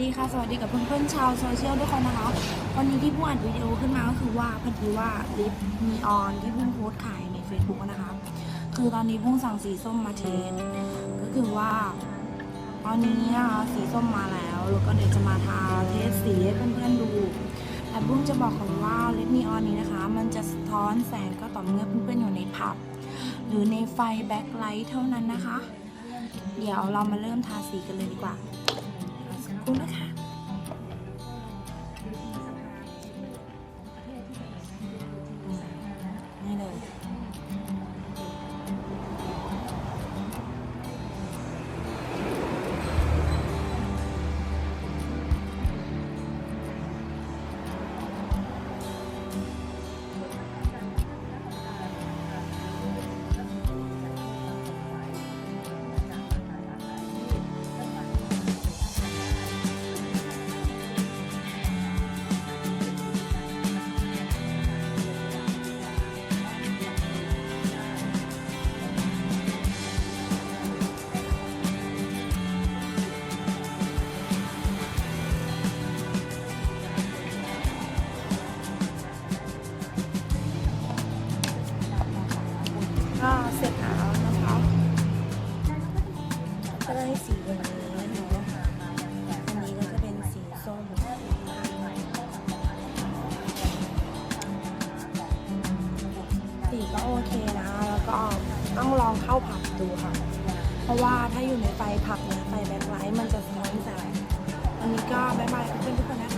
ดีค่ะ สวัสดีกับเพื่อนๆชาวโซเชียลทุกคนนะคะ วันนี้ที่ผู้อัดวิดีโอขึ้นมาก็คือว่าพอดีว่าลิปมีออนที่เพิ่งโพสขายใน Facebook นะคะ คือตอนนี้พุ่งสั่งสีส้มมาเทสก็คือว่า ตอนนี้นะคะสีส้มมาแล้ว แล้วก็เดี๋ยวจะมาทาเทสสีให้เพื่อนๆดูแต่บุ้งจะบอกก่อนว่าลิปนีออนนี้นะคะ มันจะสะท้อนแสงก็ต่อเมื่อเพื่อนๆอยู่ในผับหรือในไฟแบ็คไลท์เท่านั้นนะคะ เดี๋ยวเรามาเริ่มทาสีกันเลยดีกว่า ขอสั ก็ได้สีแบบนี้นะคะอันนี้ก็จะเป็นสีส้มสีก็โอเคนะ แล้วก็ต้องลองเข้าผับดูค่ะ เพราะว่าถ้าอยู่ในไฟผับเนี่ยไฟแบ็คไลท์มันจะสะท้อนแสงอันนี้ก็บายบายเพื่อนทุกคนนะคะ